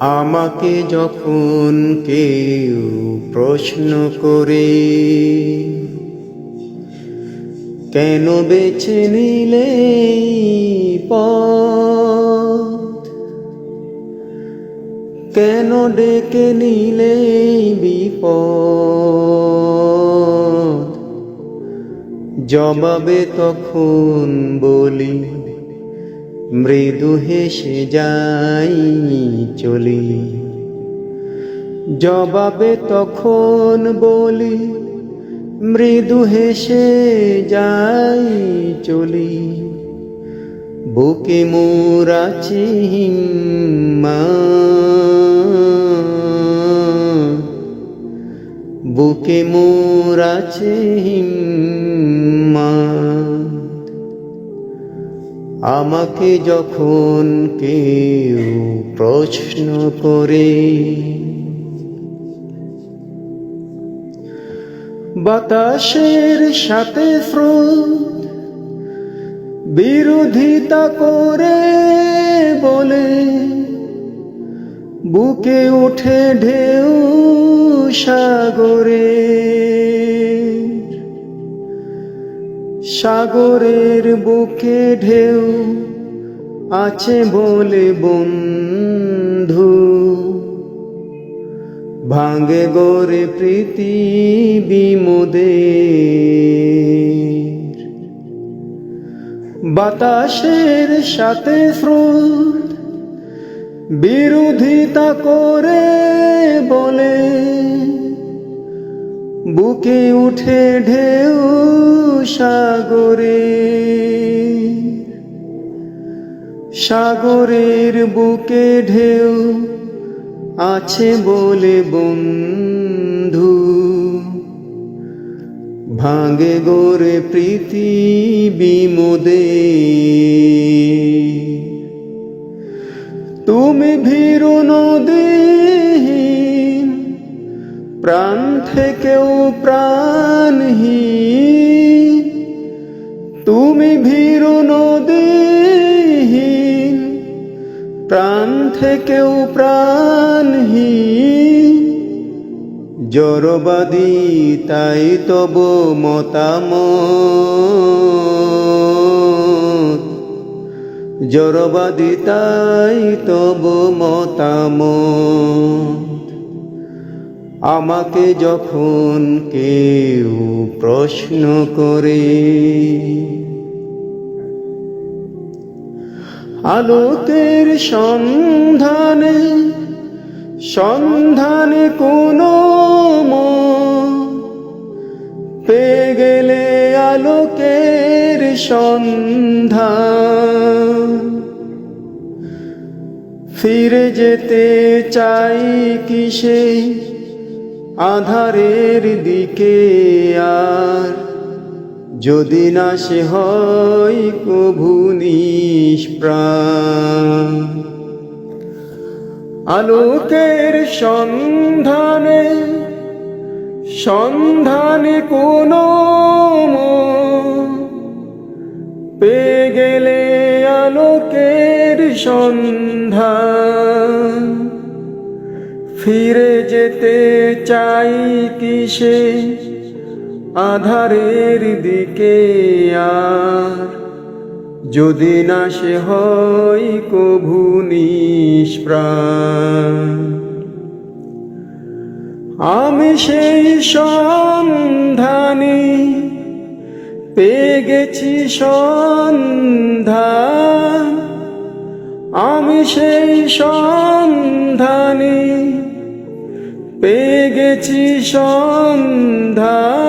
আমাকে যখন কেউ প্রশ্ন করে, কেন বেছে নিলে কেন ডেকে নিলে বিপদ? জবাবে তখন বলি মৃদু হেসে যাই চলি। জবাবে তখন বলি, মৃদু হেসে যাই চলি। বুকে মোরাছি হিম্মা। বুকে মোরাছে হিম্মা। আমাকে যখন কেউ প্রশ্ন করে, বাতাসের সাথে স্রোত বিরোধিতা করে বলে, বুকে উঠে ঢেউ সাগরে। সাগরের বুকে ঢেউ আছে বলে বন্ধু। ভাঙে গোরে প্রীতি মোদের। বাতাসের সাথে স্রোত বিরোধিতা করে বলে বুকে উঠে ঢেউ সাগরে। সাগরের বুকে ঢেউ আছে বলে বন্ধু। ভাঙে গোরে প্রীতি মোদের থেকেও প্রাণহীন তুমি ভীরু নদীহীন, প্রাণ থেকেও প্রাণহীন জড়বাদী, তাই তব মতামত। জড়বাদী, তাই তব মতামত। আমাকে যখন কেউ প্রশ্ন করে, আলোকের সন্ধানে সন্ধানে কোনো পেয়ে গেলে আলোকের সন্ধান। ফিরে যেতে চাই কিসে? আধারের দিকে আর যদি না সে হয় কভু আলোকের সন্ধানে সন্ধানে কোনো পেয়ে গেলে আলোকের সন্ধান ফিরে যেতে চাই কিসে? আধারের দিকে আর। যদি না সে হয় কভু আমি সেই সন্ধানী, পেয়ে গেছি সন্ধান। আমি সেই সন্ধানী পেয়ে গেছি সন্ধান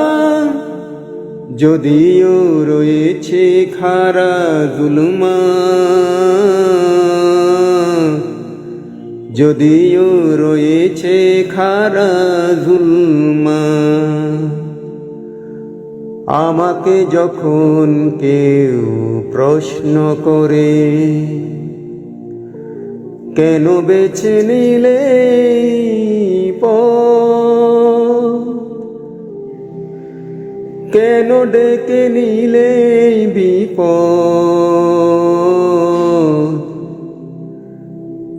যদিও রয়েছে খারা জুলমা। যদিও রয়েছে খারা জুলমা। আমাকে যখন কেউ প্রশ্ন করে কেন বেছে নিলে কেন ডেকে নিলে বিপদ?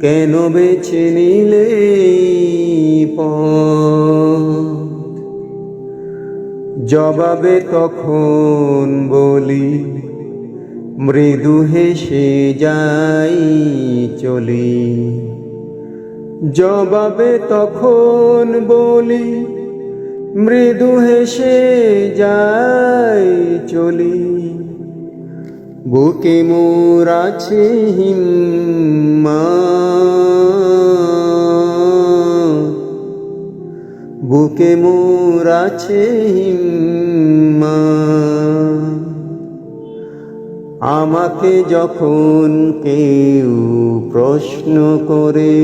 কেন বেছে নিলে জবাবে তখন বলি মৃদু হেসে যাই চলি। জবাবে তখন বলি, মৃদু হেসে যাই চলি। বুকে মোর আছে হিম্মা। বুকে মোর আছে হিম্মা। আমাকে যখন কেউ প্রশ্ন করে